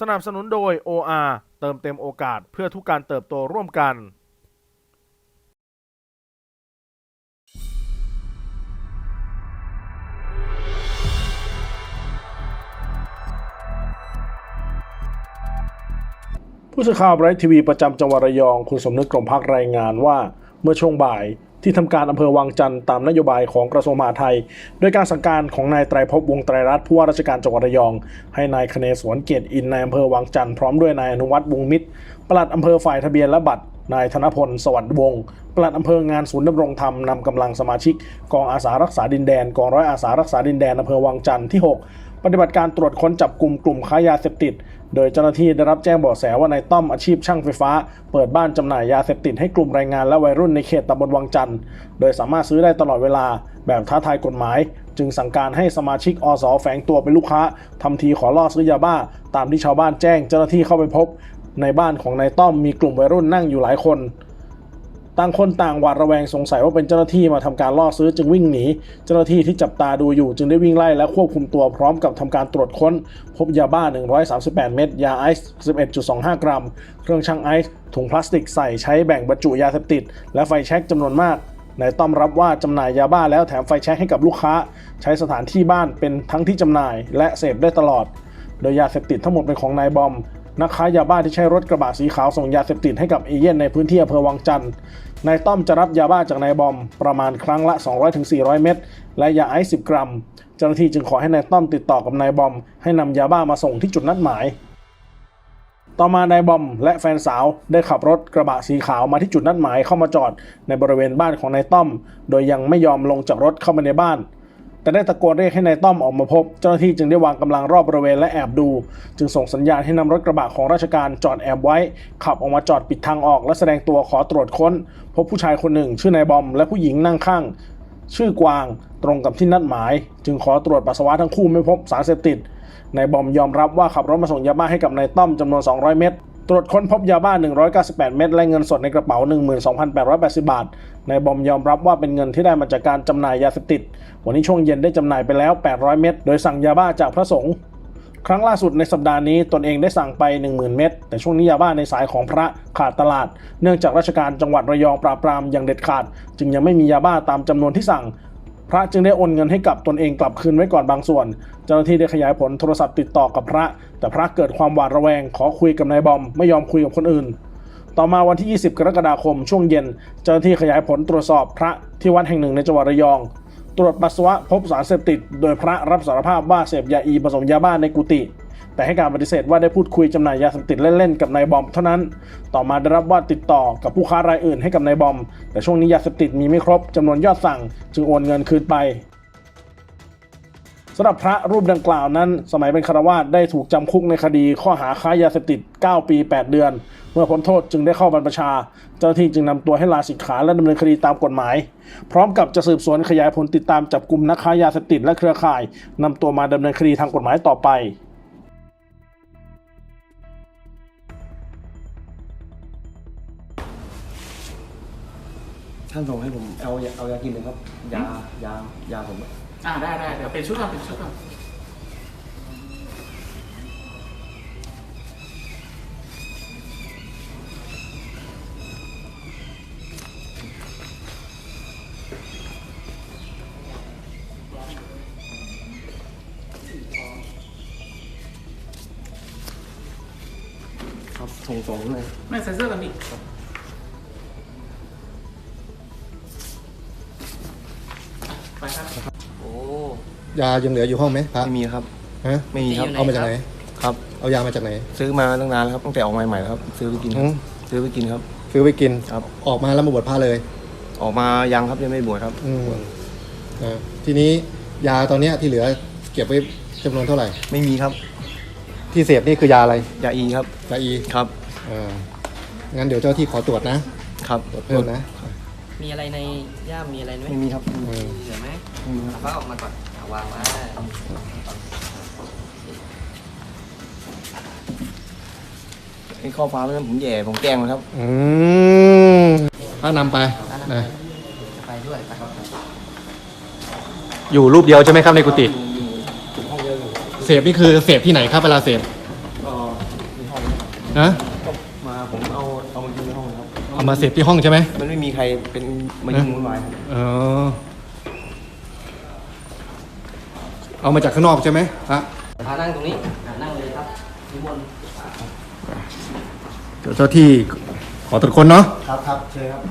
สนับสนุนโดย OR เติมเต็มโอกาสเพื่อทุกการเติบโตร่วมกัน ผู้สื่อข่าวไบรท์ทีวีประจำจังหวัดระยอง คุณสมนึกกรมพักรายงานว่า มื่อช่วงบ่ายที่ทำการอำเภอวังจันทร์ตามนโยบายของกระทรวงมหาดไทย โดยการสั่งการของนายไตรภพวงไตรรัตน์ผู้ว่าราชการจังหวัดระยอง ให้นายคเนศวรเกียรติอินนายอำเภอวังจันทร์พร้อมด้วยนายอนุวัฒน์วงมิตรปลัดอำเภอฝ่ายทะเบียนและบัตรนายธนพล สวัสดิ์วงศ์ปลัดอำเภองานศูนย์ดำรงธรรมนำกำลังสมาชิก กองอาสารักษาดินแดน กองร้อยอาสารักษาดินแดนอำเภอวังจันทร์ที่ 6 ปฏิบัติการตรวจค้นจับกลุ่มกลุ่มค้ายาเสพติด โดยเจ้าหน้าที่ได้รับแจ้งเบาะแสว่านายต้อมอาชีพช่างไฟฟ้า เปิดบ้านจำหน่ายยาเสพติดให้กลุ่มแรงงานและวัยรุ่นในเขตตำบลวังจันทร์ โดยสามารถซื้อได้ตลอดเวลา แบบท้าทายกฎหมาย จึงสั่งการให้สมาชิกอสแฝงตัวเป็นลูกค้าทำทีขอล่อซื้อยาบ้า ตามที่ชาวบ้านแจ้งเจ้าหน้าที่เข้าไปพบ ในบ้านของนายต้อมมีกลุ่มวัยรุ่นนั่งอยู่หลายคน ต่างคนต่างหวาดระแวงสงสัยว่าเป็นเจ้าหน้าที่มาทำการล่อซื้อจึงวิ่งหนี เจ้าหน้าที่ที่จับตาดูอยู่จึงได้วิ่งไล่และควบคุมตัวพร้อมกับทำการตรวจค้น พบยาบ้า 138 เม็ดยาไอซ์ 11.25 กรัม เครื่องชั่งไอซ์ถุงพลาสติกใส่ใช้แบ่งบรรจุยาเสพติด และไฟแช็กจำนวนมากนายต้อมรับว่าจำหน่ายยาบ้าแล้วแถมไฟแช็กให้กับลูกค้า ใช้สถานที่บ้านเป็นทั้งที่จำหน่าย และเสพได้ตลอด โดยยาเสพติดทั้งหมดเป็นของนายบอม นักค้ายาบ้าที่ใช้รถกระบะสีขาวส่งยาเสพติดให้กับเอเย่นในพื้นที่อำเภอวังจันทร์นายต้อมจะรับยาบ้าจากนายบอมประมาณครั้งละ 200-400 เม็ดและยาไอซ์10 กรัม เจ้าหน้าที่จึงขอให้นายต้อมติดต่อกับนายบอม ให้นำยาบ้ามาส่งที่จุดนัดหมาย ต่อมานายบอมและแฟนสาวได้ขับรถกระบะสีขาวมาที่จุดนัดหมายเข้ามาจอดในบริเวณบ้านของนายต้อม โดยยังไม่ยอมลงจากรถเข้ามาในบ้าน แต่ได้ตะโกนเรียกให้นายต้อมออกมาพบ เจ้าหน้าที่จึงได้วางกำลังรอบบริเวณและแอบดู จึงส่งสัญญาณให้นำรถกระบะของราชการจอดแอบไว้ ขับออกมาจอดปิดทางออก และแสดงตัวขอตรวจค้น พบผู้ชายคนหนึ่ง ชื่อนายบอม และผู้หญิงนั่งข้าง ชื่อกวางตรงกับที่นัดหมาย จึงขอตรวจปัสสาวะทั้งคู่ไม่พบสารเสพติดนายบอมยอมรับว่าขับรถมาส่งยาบ้าให้กับนายต้อมจำนวน 200 เม็ด ตรวจค้นพบยาบ้า 198 เม็ดและเงินสดในกระเป๋า 12,880 บาท นายบอมยอมรับว่าเป็นเงินที่ได้มาจากการจำหน่ายยาเสพติด วันนี้ช่วงเย็นได้จำหน่ายไปแล้ว 800 เม็ด โดยสั่งยาบ้าจากพระสงฆ์ ครั้งล่าสุดในสัปดาห์นี้ตนเองได้สั่งไป 10,000 เม็ด แต่ช่วงนี้ยาบ้าในสายของพระขาดตลาด เนื่องจากราชการจังหวัดระยองปราบปรามอย่างเด็ดขาด จึงยังไม่มียาบ้าตามจำนวนที่สั่ง พระจึงได้โอนเงินให้กับตนเองกลับคืนไว้ก่อนบางส่วน เจ้าหน้าที่ได้ขยายผลโทรศัพท์ติดต่อกับพระ แต่พระเกิดความหวาดระแวง ขอคุยกับนายบอมไม่ยอมคุยกับคนอื่น ต่อมาวันที่ 20 กรกฎาคมช่วงเย็น เจ้าหน้าที่ขยายผลตรวจสอบพระที่วัดแห่งหนึ่งในจังหวัดระยอง ตรวจปัสสาวะพบสารเสพติด โดยพระรับสารภาพว่าเสพยาอีผสมยาบ้าในกุฏิ แต่ให้การปฏิเสธว่าได้พูดคุยจำหน่ายยาเสพติดเล่นๆกับนายบอมเท่านั้น ต่อมาได้รับว่าติดต่อกับผู้ค้ารายอื่นให้กับนายบอม แต่ช่วงนี้ยาเสพติดมีไม่ครบจำนวนยอดสั่ง จึงโอนเงินคืนไปสำหรับพระรูปดังกล่าวนั้น สมัยเป็นคารวาสได้ถูกจำคุกในคดีข้อหาค้ายาเสพติด 9 ปี 8 เดือน เมื่อพ้นโทษจึงได้เข้าบรรพชา เจ้าหน้าที่จึงนำตัวให้ลาสิกขาและดำเนินคดีตามกฎหมาย พร้อมกับจะสืบสวนขยายผลติดตามจับกลุ่มนักค้ายาเสพติดและเครือข่ายนำตัวมาดำเนินคดีทางกฎหมายต่อไป ท่านส่งให้ผมเอายาเอายากินเลยครับ ยายายาผมอะอ่าได้ได้เดี๋ยวเป็นชุดก่อนเป็นชุดก่อนครับส่งส่งเลย ไม่ใส่เสื้อกันดิ ยายังเหลืออยู่ห้องไหมพระไม่มีครับ ฮะไม่มีครับ เอามาจากไหน ครับ เอายามาจากไหน ซื้อมาตั้งนานแล้วครับตั้งแต่ออกมาใหม่ๆแล้วครับ ซื้อไปกินอืมซื้อไปกินครับ ซื้อไปกินครับ ออกมาแล้วมาบวชพระเลย ออกมายังครับยังไม่บวชครับอืมอ่าทีนี้ยาตอนเนี้ยที่เหลือเก็บไว้จำนวนเท่าไหร่ ไม่มีครับ ที่เสพนี่คือยาอะไร ยาอีครับยาอีครับอ่างั้นเดี๋ยวเจ้าที่ขอตรวจนะ ครับตรวจเพิ่มนะ มีอะไรในย่ามมีอะไรไหมไม่มีครับอืมเหลือไหมไม่มีครับเอาฟ้าออกมาก่อนเอา วางไว้ไอ้ข้อฟ้าไม่นั้นผมแย่ผมแกล้งมันครับ อืมพระนำไปนะไปด้วยไปครับอยู่รูปเดียวใช่ไหมครับในกุฏิเสพนี่คือเสพที่ไหนครับเวลาเสพก็นะมาผมเอาเอามากินในห้องครับเอามาเสพที่ห้องใช่ไหมมันไม่มีใครเป็นมายิงวุ่นวายครับเออ เอามาจากข้างนอกใช่ไหมฮะพานั่งตรงนี้อ่านั่งเลยครับนิมนต์เดี๋ยวเจ้าที่ขอตรวจคนเนาะครับครับเชิญครับ